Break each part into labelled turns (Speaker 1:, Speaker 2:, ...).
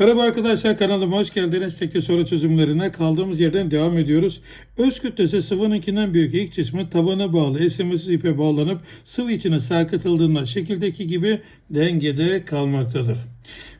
Speaker 1: Merhaba arkadaşlar kanalıma hoş geldiniz. Tekli soru çözümlerine kaldığımız yerden devam ediyoruz. Öz kütlesi sıvınınkinden büyük ilk cismi tavana bağlı esnemesiz ipe bağlanıp sıvı içine sarkıtıldığında şekildeki gibi dengede kalmaktadır.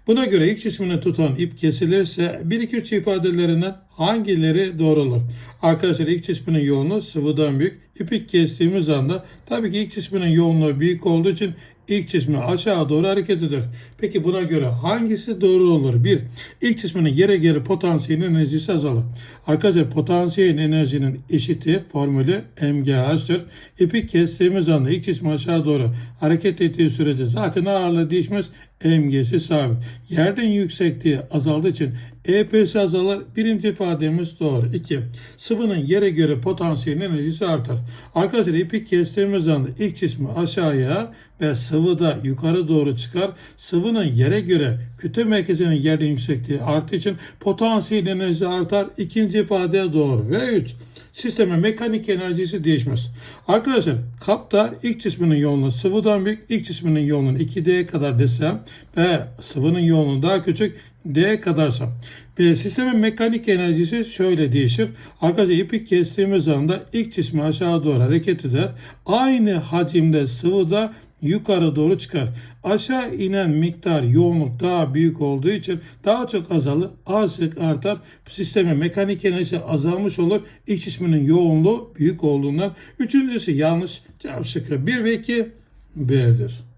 Speaker 1: Buna göre ilk cismini tutan ip kesilirse 1-2-3 ifadelerinden hangileri doğru olur? Arkadaşlar ilk cisminin yoğunluğu sıvıdan büyük. İpi kestiğimiz anda tabii ki ilk cisminin yoğunluğu büyük olduğu için ilk cismi aşağı doğru hareket eder. Peki buna göre hangisi doğru olur? 1. İlk cisminin yere geri potansiyelin enerjisi azalır. Arkadaşlar potansiyel enerjinin eşiti formülü mgh'tır. İpi kestiğimiz anda ilk cismi aşağı doğru hareket ettiği sürece zaten ağırlığı değişmez. mg'si sabit. Yerden yüksekliği azaldığı için EP'si azalır. Birinci ifademiz doğru. 2. Sıvının yere göre potansiyel enerjisi artar. Arkadaşlar ipi kestiğimiz anda ilk cismi aşağıya ve sıvıda yukarı doğru çıkar. Sıvının yere göre kütle merkezinin yerden yüksekliği arttığı için potansiyel enerjisi artar. İkinci ifade doğru. Ve 3. Sistemin mekanik enerjisi değişmez. Arkadaşlar kapta ilk cisminin yoğunluğu sıvıdan büyük, ilk cisminin yoğunluğu 2D kadar desem ve sıvının yoğunluğu daha küçük D kadarsa. Ve sistemin mekanik enerjisi şöyle değişir. Arkadaşlar ipi kestiğimiz anda ilk cismi aşağı doğru hareket eder. Aynı hacimde sıvıda yukarı doğru çıkar. Aşağı inen miktar yoğunluk daha büyük olduğu için daha çok azalır, azıcık artar. Sistemin mekanik enerjisi azalmış olur. İç cisminin yoğunluğu büyük olduğundan. Üçüncüsü yanlış. Cevap şıkkı 1 ve 2 B'dir.